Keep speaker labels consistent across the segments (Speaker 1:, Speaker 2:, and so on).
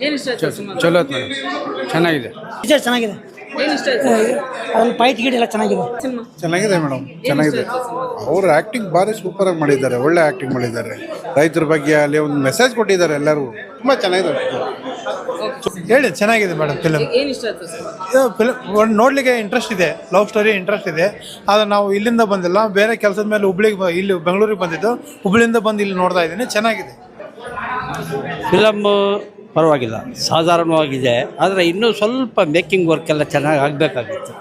Speaker 1: ಏನ್ ಇಷ್ಟ ಆಯ್ತು ಸಿನಿಮಾ
Speaker 2: ಚಲೋ ಆಯ್ತು ಮೇಡಮ್. ಚೆನ್ನಾಗಿದೆ.
Speaker 3: ಪಿಕ್ಚರ್ ಚೆನ್ನಾಗಿದೆ.
Speaker 1: ಏನ್ ಇಷ್ಟ ಆಯ್ತು?
Speaker 3: ಅದ್ರಲ್ಲಿ ಫೈಟ್ ಗೀಟ್ ಎಲ್ಲ ಚೆನ್ನಾಗಿದೆ.
Speaker 1: ಸಿನಿಮಾ?
Speaker 4: ಚೆನ್ನಾಗಿದೆ ಮೇಡಮ್ ಚೆನ್ನಾಗಿದೆ. ಅವ್ರ ಆ್ಯಕ್ಟಿಂಗ್ ಭಾರಿ ಸೂಪರಾಗಿ ಮಾಡಿದ್ದಾರೆ ಒಳ್ಳೆ ಆ್ಯಕ್ಟಿಂಗ್ ಮಾಡಿದ್ದಾರೆ. ರೈತರ ಬಗ್ಗೆ ಅಲ್ಲಿ ಒಂದು ಮೆಸೇಜ್ ಕೊಟ್ಟಿದ್ದಾರೆ ಎಲ್ಲರೂ. ತುಂಬ ಚೆನ್ನಾಗಿದೆ
Speaker 5: ಹೇಳಿ ಚೆನ್ನಾಗಿದೆ ಮೇಡಮ್ ಫಿಲಮ್
Speaker 1: ಏನು ಇಷ್ಟ ಆಯ್ತು ಸಿನಿಮಾ
Speaker 5: ಫಿಲಮ್ ಒಂದು ನೋಡಲಿಕ್ಕೆ ಇಂಟ್ರೆಸ್ಟ್ ಇದೆ ಲವ್ ಸ್ಟೋರಿ ಇಂಟ್ರೆಸ್ಟ್ ಇದೆ. ಆದರೆ ನಾವು ಇಲ್ಲಿಂದ ಬಂದಿಲ್ಲ ಬೇರೆ ಕೆಲಸದ ಮೇಲೆ ಹುಬ್ಳಿಗೆ ಬ- ಇಲ್ಲಿ ಬೆಂಗಳೂರಿಗೆ ಬಂದಿದ್ದು ಹುಬ್ಳಿಯಿಂದ ಬಂದು ಇಲ್ಲಿ ನೋಡ್ತಾ ಇದ್ದೀನಿ ಚೆನ್ನಾಗಿದೆ.
Speaker 6: ಫಿಲಮ್ ಪರವಾಗಿಲ್ಲ. ಸಾಧಾರಣವಾಗಿದೆ. ಆದರೆ ಇನ್ನೂ ಸ್ವಲ್ಪ ಮೇಕಿಂಗ್ ವರ್ಕ್ ಎಲ್ಲ ಚೆನ್ನಾಗಿ ಆಗಬೇಕಾಗಿತ್ತು.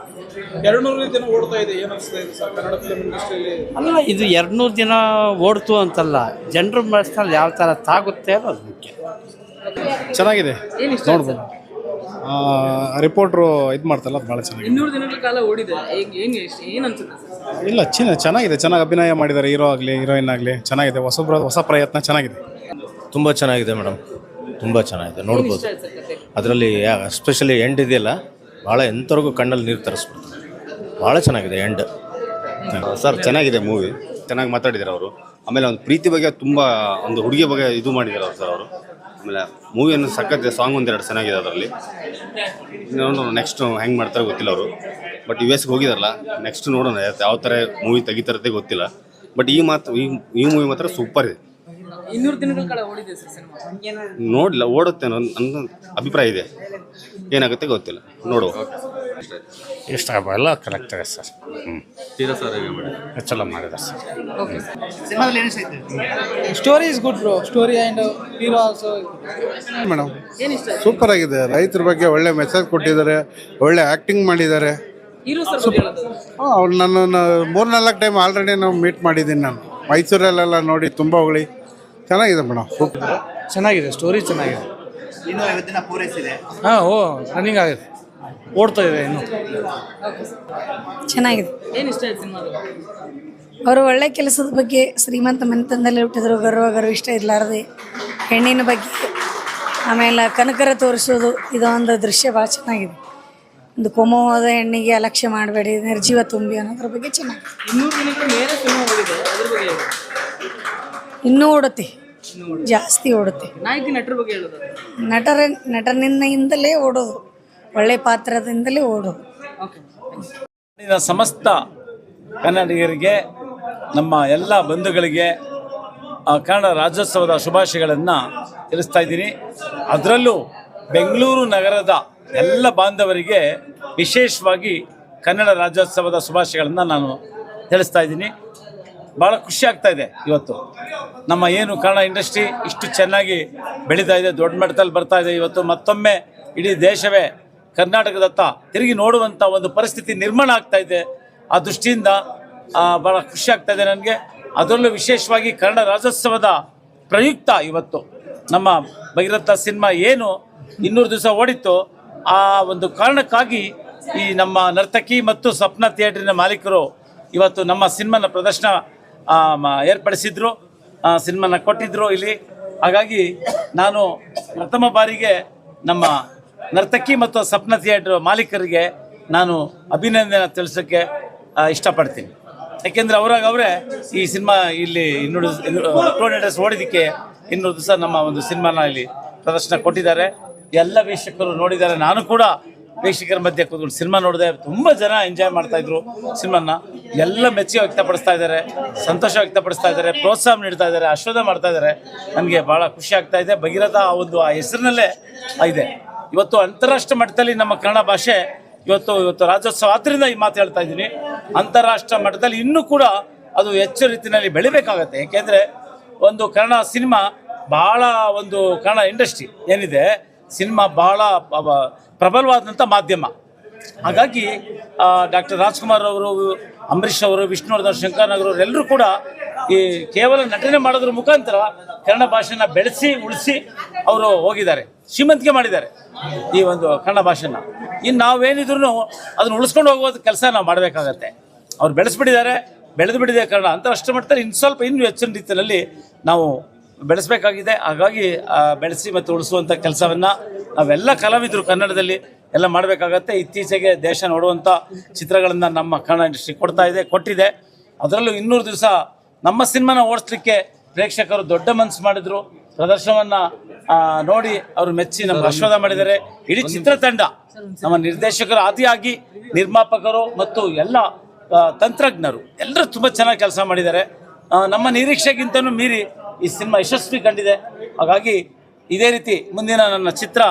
Speaker 2: ಎರಡು ದಿನ ಓಡ್ತಾ ಇದೆ ಏನು ಅನಿಸ್ತಾ ಇದೆ ಸರ್? ಕನ್ನಡ ಫಿಲ್ಮ್ ಇಂಡಸ್ಟ್ರಿಯಲ್ಲಿ
Speaker 6: ಅಲ್ಲ? ಇದು ಎರಡುನೂರು ದಿನ ಓಡ್ತು ಅಂತಲ್ಲ ಜನರ ಮನಸ್ಸಿನಲ್ಲಿ ಯಾವ ಥರ ತಾಗುತ್ತೆ ಅನ್ನೋದು ಮುಖ್ಯ.
Speaker 4: ಚೆನ್ನಾಗಿದೆ.
Speaker 1: ನೋಡ್ಬೋದು?
Speaker 4: ರಿಪೋರ್ಟ್ರು ಇದು ಮಾಡ್ತಲ್ಲ ಅದು ಭಾಳ ಚೆನ್ನಾಗಿದೆ.
Speaker 1: ಇನ್ನೂರು ದಿನಗಳ ಕಾಲ ಓಡಿದೆ. ಹೇಗ್ ಏನ್ ಇಷ್ಟ ಏನ್ ಅನ್ಸುತ್ತೆ
Speaker 4: ಇಲ್ಲ ಚಿನ್ನ ಚೆನ್ನಾಗಿದೆ. ಚೆನ್ನಾಗಿ ಅಭಿನಯ ಮಾಡಿದ್ದಾರೆ ಹೀರೋ ಆಗಲಿ ಹೀರೋಯಿನ್ ಆಗಲಿ. ಚೆನ್ನಾಗಿದೆ. ಹೊಸ ಹೊಸ ಪ್ರಯತ್ನ ಚೆನ್ನಾಗಿದೆ.
Speaker 7: ತುಂಬ ಚೆನ್ನಾಗಿದೆ ಮೇಡಮ್. ತುಂಬ ಚೆನ್ನಾಗಿದೆ. ನೋಡ್ಬೋದು. ಅದರಲ್ಲಿ ಎಸ್ಪೆಷಲಿ ಎಂಡ್ ಇದೆಯಲ್ಲ ಭಾಳ ಎಂಥವ್ರಿಗೂ ಕಣ್ಣಲ್ಲಿ ನೀರು ತರಿಸ್ಬಿಡ್ತು. ಭಾಳ ಚೆನ್ನಾಗಿದೆ ಎಂಡ್
Speaker 8: ಸರ್ ಚೆನ್ನಾಗಿದೆ ಮೂವಿ ಚೆನ್ನಾಗಿ ಮಾತಾಡಿದ್ದಾರೆ ಅವರು. ಆಮೇಲೆ ಒಂದು ಪ್ರೀತಿ ಬಗ್ಗೆ ತುಂಬ ಒಂದು ಹುಡುಗಿ ಬಗ್ಗೆ ಇದು ಮಾಡಿದ್ದಾರೆ ಅವರು ಸರ್ ಅವರು. ಆಮೇಲೆ ಮೂವಿಯನ್ನು ಸಖತ್ ಸಾಂಗ್ ಒಂದೆರಡು ಚೆನ್ನಾಗಿದೆ ಅದರಲ್ಲಿ. ನೋಡೋಣ ನೆಕ್ಸ್ಟ್ ಹೆಂಗೆ ಮಾಡ್ತಾರೆ ಗೊತ್ತಿಲ್ಲ ಅವರು. ಬಟ್ ಯು ಎಸ್ಗೆ ಹೋಗಿದಾರಲ್ಲ ನೆಕ್ಸ್ಟ್ ನೋಡೋಣ ಯಾವ ಥರ ಮೂವಿ ತೆಗಿತಾರತ್ತೆ ಗೊತ್ತಿಲ್ಲ. ಬಟ್ ಈ ಮಾತು ಈ ಈ ಮೂವಿ ಮಾತ್ರ ಸೂಪರ್ ಇದೆ.
Speaker 1: ಇನ್ನೂರು ದಿನಗಳ ಕಾಲ ಓಡಿದೆ ಸರ್ ಸಿನಿಮಾ.
Speaker 8: ನೋಡಿಲ್ಲ ಓಡುತ್ತೆ ಅನ್ನೋ ನನ್ನ ಅಭಿಪ್ರಾಯ ಇದೆ. ಏನಾಗುತ್ತೆ ಗೊತ್ತಿಲ್ಲ ನೋಡುವ.
Speaker 7: ಇಷ್ಟ ಎಲ್ಲ ಕರೆಕ್ಟ್ ಇದೆ ಸರ್ ಹ್ಞೂ ಚಲೋ ಮಾಡಿದ sir.
Speaker 1: Okay sir
Speaker 2: story is good bro story and hero also
Speaker 4: madam super ಆಗಿದೆ. ರೈತರ ಬಗ್ಗೆ ಒಳ್ಳೆ ಮೆಸೇಜ್ ಕೊಟ್ಟಿದ್ದಾರೆ ಒಳ್ಳೆ ಆ್ಯಕ್ಟಿಂಗ್ ಮಾಡಿದ್ದಾರೆ.
Speaker 1: ಹೀರೋ ಸರ್ ಬಗ್ಗೆ ಹೇಳೋದು.
Speaker 4: ಹಾಂ ಅವ್ರು ನನ್ನನ್ನು ಮೂರ್ನಾಲ್ಕು ಟೈಮ್ ಆಲ್ರೆಡಿ ನಾವು ಮೀಟ್ ಮಾಡಿದ್ದೀನಿ ನಾನು. ಮೈಸೂರಲ್ಲೆಲ್ಲ ನೋಡಿ ತುಂಬ ಹೊಗಳಿ. ಚೆನ್ನಾಗಿದೆ ಮೇಡಮ್. ಸೂಪರ್
Speaker 2: ಚೆನ್ನಾಗಿದೆ ಸ್ಟೋರಿ ಚೆನ್ನಾಗಿದೆ.
Speaker 9: ಇನ್ನೂ ಐವತ್ತು ದಿನ ಪೂರೈಸಿದೆ
Speaker 2: ಹಾಂ ಓ ರನ್ನಿಂಗ್ ಆಗಿದೆ. ಓಡ್ತಾ ಇದೆ ಇನ್ನು.
Speaker 3: ಚೆನ್ನಾಗಿದೆ.
Speaker 1: ಏನು ಇಷ್ಟ ಆಯ್ತು
Speaker 3: ಅವರು ಒಳ್ಳೆ ಕೆಲಸದ ಬಗ್ಗೆ ಶ್ರೀಮಂತ ಮನೆತನದಲ್ಲಿ ಹುಟ್ಟಿದ್ರು ಗರ್ವ ಇಷ್ಟ ಇರಲಾರ್ದೆ. ಹೆಣ್ಣಿನ ಬಗ್ಗೆ ಆಮೇಲೆ ಕನಕರ ತೋರಿಸೋದು ಇದೊಂದು ದೃಶ್ಯ ಭಾಳ ಚೆನ್ನಾಗಿದೆ. ಒಂದು ಕೋಮವಾದ ಹೆಣ್ಣಿಗೆ ಅಲಕ್ಷ್ಯ ಮಾಡಬೇಡಿ ನಿರ್ಜೀವ ತುಂಬಿ ಅನ್ನೋದ್ರ ಬಗ್ಗೆ ಚೆನ್ನಾಗಿದೆ. ಇನ್ನೂ ಓಡುತ್ತೆ. ಜಾಸ್ತಿ ಓಡುತ್ತೆ.
Speaker 1: ನಾಯಕಿ ನಟರ ಬಗ್ಗೆ ಹೇಳೋದು
Speaker 3: ನಟರ ನಟನಿಂದಲೇ ಓಡೋದು. ಒಳ್ಳೆ ಪಾತ್ರದಿಂದಲೇ ಓಡೋದು.
Speaker 10: ನಾಡಿನ ಸಮಸ್ತ ಕನ್ನಡಿಗರಿಗೆ ನಮ್ಮ ಎಲ್ಲ ಬಂಧುಗಳಿಗೆ ಆ, ಕನ್ನಡ ರಾಜ್ಯೋತ್ಸವದ ಶುಭಾಶಯಗಳನ್ನು ತಿಳಿಸ್ತಾ ಇದ್ದೀನಿ. ಅದರಲ್ಲೂ ಬೆಂಗಳೂರು ನಗರದ ಎಲ್ಲ ಬಾಂಧವರಿಗೆ ವಿಶೇಷವಾಗಿ ಕನ್ನಡ ರಾಜ್ಯೋತ್ಸವದ ಶುಭಾಶಯಗಳನ್ನು ನಾನು ತಿಳಿಸ್ತಾ ಇದ್ದೀನಿ. ಭಾಳ ಖುಷಿ ಆಗ್ತಾ ಇದೆ ಇವತ್ತು. ನಮ್ಮ ಏನು ಕನ್ನಡ ಇಂಡಸ್ಟ್ರಿ ಇಷ್ಟು ಚೆನ್ನಾಗಿ ಬೆಳೀತಾ ಇದೆ, ದೊಡ್ಡ ಮಟ್ಟದಲ್ಲಿ ಬರ್ತಾ ಇದೆ. ಇವತ್ತು ಮತ್ತೊಮ್ಮೆ ಇಡೀ ದೇಶವೇ ಕರ್ನಾಟಕದತ್ತ ತಿರುಗಿ ನೋಡುವಂಥ ಒಂದು ಪರಿಸ್ಥಿತಿ ನಿರ್ಮಾಣ ಆಗ್ತಾ ಇದೆ. ಆ ದೃಷ್ಟಿಯಿಂದ ಭಾಳ ಖುಷಿ ಆಗ್ತಾ ಇದೆ ನನಗೆ. ಅದರಲ್ಲೂ ವಿಶೇಷವಾಗಿ ಕನ್ನಡ ರಾಜ್ಯೋತ್ಸವದ ಪ್ರಯುಕ್ತ ಇವತ್ತು ನಮ್ಮ ಭಗೀರಥ ಸಿನಿಮಾ ಏನು ಇನ್ನೂರು ದಿವಸ ಓಡಿತ್ತು. ಆ ಒಂದು ಕಾರಣಕ್ಕಾಗಿ ಈ ನಮ್ಮ ನರ್ತಕಿ ಮತ್ತು ಸ್ವಪ್ನ ಥಿಯೇಟ್ರಿನ ಮಾಲೀಕರು ಇವತ್ತು ನಮ್ಮ ಸಿನಿಮಾನ ಪ್ರದರ್ಶನ ಏರ್ಪಡಿಸಿದ್ರು ಸಿನಿಮಾನ ಕೊಟ್ಟಿದ್ರು ಇಲ್ಲಿ. ಹಾಗಾಗಿ ನಾನು ಪ್ರಥಮ ಬಾರಿಗೆ ನಮ್ಮ ನರ್ತಕಿ ಮತ್ತು ಸ್ವಪ್ನ ಥಿಯೇಟ್ರ್ ಮಾಲೀಕರಿಗೆ ನಾನು ಅಭಿನಂದನೆ ತಿಳಿಸೋಕ್ಕೆ ಇಷ್ಟಪಡ್ತೀನಿ. ಯಾಕೆಂದರೆ ಅವರಾಗ ಅವರೇ ಈ ಸಿನಿಮಾ ಇಲ್ಲಿ ಇನ್ನೂರು ಡೇಸ್ ಓಡಿದ್ದಕ್ಕೆ ಇನ್ನೂರು ದಿವಸ ನಮ್ಮ ಒಂದು ಸಿನಿಮಾನ ಇಲ್ಲಿ ಪ್ರದರ್ಶನ ಕೊಟ್ಟಿದ್ದಾರೆ. ಎಲ್ಲ ವೀಕ್ಷಕರು ನೋಡಿದ್ದಾರೆ. ನಾನು ಕೂಡ ವೀಕ್ಷಕರ ಮಧ್ಯೆ ಕೂತ್ಕೊಂಡು ಸಿನಿಮಾ ನೋಡಿದೆ ತುಂಬ ಜನ ಎಂಜಾಯ್ ಮಾಡ್ತಾ ಇದ್ರು ಸಿನಿಮಾನ. ಎಲ್ಲ ಮೆಚ್ಚುಗೆ ವ್ಯಕ್ತಪಡಿಸ್ತಾ ಇದ್ದಾರೆ, ಸಂತೋಷ ವ್ಯಕ್ತಪಡಿಸ್ತಾ ಇದ್ದಾರೆ, ಪ್ರೋತ್ಸಾಹ ನೀಡ್ತಾ ಇದ್ದಾರೆ ಆಶ್ವಾದ ಮಾಡ್ತಾ ಇದ್ದಾರೆ. ನನಗೆ ಭಾಳ ಖುಷಿ ಆಗ್ತಾ ಇದೆ. ಭಗೀರಥ ಆ ಒಂದು ಆ ಹೆಸರಿನಲ್ಲೇ ಇದೆ. ಇವತ್ತು ಅಂತಾರಾಷ್ಟ್ರೀಯ ಮಟ್ಟದಲ್ಲಿ ನಮ್ಮ ಕನ್ನಡ ಭಾಷೆ ಇವತ್ತು ಇವತ್ತು ರಾಜ್ಯೋತ್ಸವ ಆದ್ದರಿಂದ ಈ ಮಾತು ಹೇಳ್ತಾ ಇದ್ದೀನಿ. ಅಂತಾರಾಷ್ಟ್ರೀಯ ಮಟ್ಟದಲ್ಲಿ ಇನ್ನೂ ಕೂಡ ಅದು ಹೆಚ್ಚು ರೀತಿಯಲ್ಲಿ ಬೆಳಿಬೇಕಾಗತ್ತೆ. ಏಕೆಂದರೆ ಒಂದು ಕನ್ನಡ ಸಿನಿಮಾ ಭಾಳ ಒಂದು ಕನ್ನಡ ಇಂಡಸ್ಟ್ರಿ ಏನಿದೆ, ಸಿನಿಮಾ ಭಾಳ ಪ್ರಬಲವಾದಂಥ ಮಾಧ್ಯಮ. ಹಾಗಾಗಿ ಡಾಕ್ಟರ್ ರಾಜ್ಕುಮಾರ್ ಅವರು ಅಂಬರೀಷ್ ಅವರು ವಿಷ್ಣುವರ್ಧನ್ ಶಂಕರ್ ಅವರು ಎಲ್ಲರೂ ಕೂಡ ಈ ಕೇವಲ ನಟನೆ ಮಾಡೋದ್ರ ಮುಖಾಂತರ ಕನ್ನಡ ಭಾಷೆನ ಬೆಳೆಸಿ, ಉಳಿಸಿ ಅವರು ಹೋಗಿದ್ದಾರೆ. ಶ್ರೀಮಂತಿಕೆ ಮಾಡಿದ್ದಾರೆ ಈ ಒಂದು ಕನ್ನಡ ಭಾಷೆನ. ಇನ್ನು ನಾವೇನಿದ್ರು ಅದನ್ನು ಉಳಿಸ್ಕೊಂಡು ಹೋಗೋದು ಕೆಲಸ ನಾವು ಮಾಡಬೇಕಾಗತ್ತೆ. ಅವ್ರು ಬೆಳೆಸ್ಬಿಟ್ಟಿದ್ದಾರೆ ಬೆಳೆದು ಬಿಟ್ಟಿದೆ ಕನ್ನಡ. ಅಷ್ಟು ಮಟ್ಟದಲ್ಲಿ ಇನ್ನು ಸ್ವಲ್ಪ ಇನ್ನೂ ಹೆಚ್ಚಿನ ರೀತಿಯಲ್ಲಿ ನಾವು ಬೆಳೆಸಬೇಕಾಗಿದೆ. ಹಾಗಾಗಿ ಬೆಳೆಸಿ ಮತ್ತು ಉಳಿಸುವಂಥ ಕೆಲಸವನ್ನು ನಾವೆಲ್ಲ ಕಲಾವಿದರು ಕನ್ನಡದಲ್ಲಿ ಎಲ್ಲ ಮಾಡಬೇಕಾಗತ್ತೆ. ಇತ್ತೀಚೆಗೆ ದೇಶ ನೋಡುವಂಥ ಚಿತ್ರಗಳನ್ನು ನಮ್ಮ ಕನ್ನಡ ಇಂಡಸ್ಟ್ರಿ ಕೊಡ್ತಾ ಇದೆ, ಕೊಟ್ಟಿದೆ. ಅದರಲ್ಲೂ ಇನ್ನೂರು ದಿವಸ ನಮ್ಮ ಸಿನಿಮಾನ ಓಡಿಸ್ಲಿಕ್ಕೆ ಪ್ರೇಕ್ಷಕರು ದೊಡ್ಡ ಮನಸ್ಸು ಮಾಡಿದರು. ಪ್ರದರ್ಶನವನ್ನು ನೋಡಿ ಅವರು ಮೆಚ್ಚಿ ನಮ್ಮ ಆಶೀರ್ವಾದ ಮಾಡಿದ್ದಾರೆ. ಇಡೀ ಚಿತ್ರತಂಡ ನಮ್ಮ ನಿರ್ದೇಶಕರು ಆದಿಯಾಗಿ, ನಿರ್ಮಾಪಕರು ಮತ್ತು ಎಲ್ಲ ತಂತ್ರಜ್ಞರು ಎಲ್ಲರೂ ತುಂಬ ಚೆನ್ನಾಗಿ ಕೆಲಸ ಮಾಡಿದ್ದಾರೆ. ನಮ್ಮ ನಿರೀಕ್ಷೆಗಿಂತನೂ ಮೀರಿ ಈ ಸಿನಿಮಾ ಯಶಸ್ವಿ ಕಂಡಿದೆ. ಹಾಗಾಗಿ ಇದೇ ರೀತಿ ಮುಂದಿನ ನನ್ನ ಚಿತ್ರ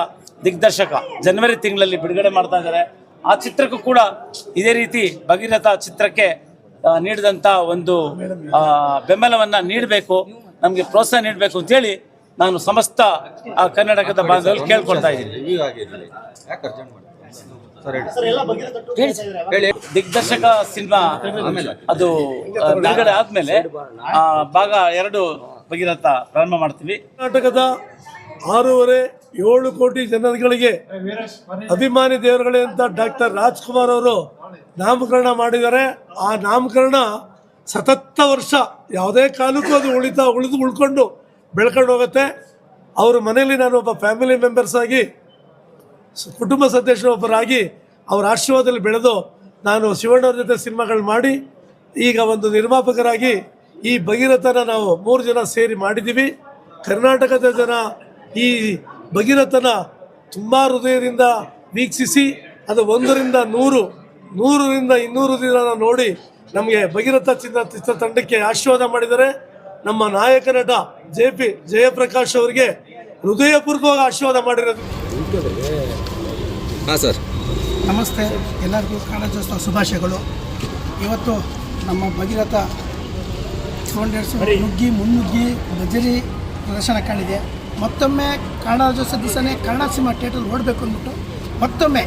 Speaker 10: ದಿಗ್ದರ್ಶಕ ಜನವರಿ ತಿಂಗಳಲ್ಲಿ ಬಿಡುಗಡೆ ಮಾಡ್ತಾ ಇದ್ದಾರೆ. ಆ ಚಿತ್ರಕ್ಕೂ ಕೂಡ ಇದೇ ರೀತಿ ಭಗೀರಥ ಚಿತ್ರಕ್ಕೆ ನೀಡಿದಂಥ ಒಂದು ಬೆಂಬಲವನ್ನು ನೀಡಬೇಕು ನಮಗೆ ಪ್ರೋತ್ಸಾಹ ನೀಡಬೇಕು ಅಂತೇಳಿ ನಾನು ಸಮಸ್ತ ಆ, ಕರ್ನಾಟಕದ ಭಾಗದಲ್ಲಿ ಕೇಳ್ಕೊಳ್ತಾ ಇದ್ದೀನಿ. ದಿಗ್ದರ್ಶಕ ಸಿನಿಮಾ ಅದು ಬಿಡುಗಡೆ ಆದ್ಮೇಲೆ ಆ, ಭಾಗ ಎರಡು ಭಗೀರಥ ಪ್ರಾರಂಭ ಮಾಡ್ತೀವಿ.
Speaker 5: ಕರ್ನಾಟಕದ ಆರೂವರೆ ಏಳು ಕೋಟಿ ಜನಗಳಿಗೆ ಅಭಿಮಾನಿ ದೇವರುಗಳೇ ಅಂತ ಡಾಕ್ಟರ್ ರಾಜ್ಕುಮಾರ್ ಅವರು ನಾಮಕರಣ ಮಾಡಿದ್ದಾರೆ. ಆ ನಾಮಕರಣ ಸತತ ವರ್ಷ ಯಾವುದೇ ಕಾಲಕ್ಕೂ ಅದು ಉಳಿತಾ ಉಳಿದು ಉಳ್ಕೊಂಡು ಬೆಳ್ಕೊಂಡು ಹೋಗುತ್ತೆ. ಅವ್ರ ಮನೆಯಲ್ಲಿ ನಾನು ಒಬ್ಬ ಫ್ಯಾಮಿಲಿ ಮೆಂಬರ್ಸ್ ಆಗಿ ಕುಟುಂಬ ಸದಸ್ಯರೊಬ್ಬರಾಗಿ ಅವರ ಆಶೀರ್ವಾದದಲ್ಲಿ ಬೆಳೆದು ನಾನು ಶಿವಣ್ಣವ್ರ ಜೊತೆ ಸಿನಿಮಾಗಳು ಮಾಡಿ ಈಗ ಒಂದು ನಿರ್ಮಾಪಕರಾಗಿ ಈ ಭಗೀರಥನ ನಾವು ಮೂರು ಜನ ಸೇರಿ ಮಾಡಿದ್ದೀವಿ. ಕರ್ನಾಟಕದ ಜನ ಈ ಭಗೀರಥನ ತುಂಬ ಹೃದಯದಿಂದ ವೀಕ್ಷಿಸಿ ಅದು ಒಂದರಿಂದ ನೂರು ನೂರರಿಂದ ಇನ್ನೂರು ದಿನ ನೋಡಿ ನಮಗೆ ಭಗೀರಥ ಚಿತ್ರ ತಂಡಕ್ಕೆ ಆಶೀರ್ವಾದ ಮಾಡಿದರೆ ನಮ್ಮ ನಾಯಕ ನಟ ಜೆ ಪಿ ಜಯಪ್ರಕಾಶ್ ಅವರಿಗೆ ಹೃದಯಪೂರ್ವಕವಾಗಿ ಆಶೀರ್ವಾದ ಮಾಡಿರೋದು. ಹಾಂ ಸರ್.
Speaker 11: ನಮಸ್ತೆ. ಎಲ್ಲರಿಗೂ ಕನ್ನಡೋತ್ಸವ ಶುಭಾಶಯಗಳು. ಇವತ್ತು ನಮ್ಮ ಭಗೀರಥ ಸ್ಟೂಡೆಂಟ್ಸ್ ನುಗ್ಗಿ, ಮುನ್ನುಗ್ಗಿ ಭಜರಿ ಪ್ರದರ್ಶನ ಕಾಣಿದೆ ಮತ್ತೊಮ್ಮೆ ಕನ್ನಡೋತ್ಸವ ದಿವಸನೇ ಕನ್ನಡ ಸಿನಿಮಾ ಥಿಯೇಟರ್ ನೋಡಬೇಕು ಅಂದ್ಬಿಟ್ಟು ಮತ್ತೊಮ್ಮೆ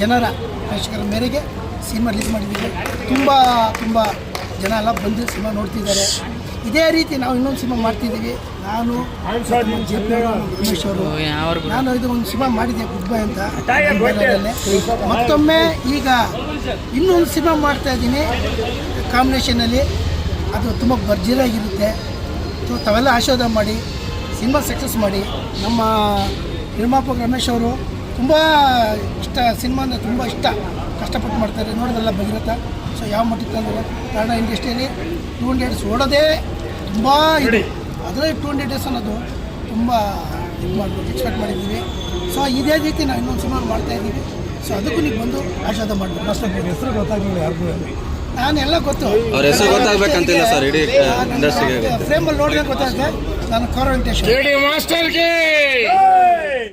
Speaker 11: ಜನರ ಪ್ರೇಕ್ಷಕರ ಮೇರೆಗೆ ಸಿನಿಮಾ ರಿಲೀಸ್ ಮಾಡಿದ್ದೀವಿ. ತುಂಬ ತುಂಬ ಜನ ಎಲ್ಲ ಬಂದು ಸಿನಿಮಾ ನೋಡ್ತಿದ್ದಾರೆ. ಇದೇ ರೀತಿ ನಾವು ಇನ್ನೊಂದು ಸಿನಿಮಾ ಮಾಡ್ತಿದ್ದೀವಿ. ನಾನು ರಮೇಶ್ ಅವರು. ನಾನು ಇದು ಒಂದು ಸಿನಿಮಾ ಮಾಡಿದ್ದೆ ಗುಡ್ ಬೈ ಅಂತ. ಮತ್ತೊಮ್ಮೆ ಈಗ ಇನ್ನೊಂದು ಸಿನಿಮಾ ಮಾಡ್ತಾ ಇದ್ದೀನಿ. ಕಾಂಬಿನೇಷನಲ್ಲಿ ಅದು ತುಂಬ ಭರ್ಜರಿಯಾಗಿರುತ್ತೆ. ಸೊ ತಾವೆಲ್ಲ ಆಶೀರ್ವಾದ ಮಾಡಿ ಸಿನಿಮಾ ಸಕ್ಸಸ್ ಮಾಡಿ ನಮ್ಮ ನಿರ್ಮಾಪಕ ರಮೇಶ್ ಅವರು ತುಂಬ ಇಷ್ಟ ಸಿನಿಮಾ ಅಂದರೆ ತುಂಬ ಇಷ್ಟ. ಕಷ್ಟಪಟ್ಟು ಮಾಡ್ತಾರೆ. ನೋಡೋದಲ್ಲ ಭಗೀರಥ? ಸೊ ಯಾವ ಮಟ್ಟಕ್ಕೆ ತಂದರೆ? ಕನ್ನಡ ಇಂಡಸ್ಟ್ರಿಯಲ್ಲಿ ಟೂ ಹಂಡ್ರೆಡ್ಸ್ ಓಡೋದೇ ತುಂಬ ಇದೆ. ಅದರಲ್ಲಿ ಟೂ ಹಂಡ್ರೆಡ್ ಡೇಸ್ ಅನ್ನೋದು ತುಂಬ ಇದು ಮಾಡ್ಬೋದು ಎಕ್ಸ್ಪೆಕ್ಟ್ ಮಾಡಿದ್ದೀವಿ. ಸೊ ಇದೇ ರೀತಿ ನಾವು ಇನ್ನೊಂದು ಸಿನಿಮಾ ಮಾಡ್ತಾ ಇದ್ದೀವಿ. ಸೊ ಅದಕ್ಕೂ ನೀವು ಬಂದು ಆಶೀರ್ವಾದ ಮಾಡ್ಬೋದು ಅಷ್ಟೇ ಹೆಸರು ಗೊತ್ತಾಗಲಿಲ್ಲ ಯಾರಿಗೂ. ನಾನೆಲ್ಲ ಗೊತ್ತು.
Speaker 9: ಅವ್ರ ಹೆಸರು ಗೊತ್ತಾಗಬೇಕಂತಿಲ್ಲ ಸರ್ ಇಡೀ ಇಂಡಸ್ಟ್ರಿಗೆ
Speaker 11: ಫ್ರೇಮಲ್ಲಿ ನೋಡಿದ್ರೆ ಗೊತ್ತಾಗುತ್ತೆ ನಾನು ಕೌರವ್ ವೆಂಕಟೇಶ್ವರ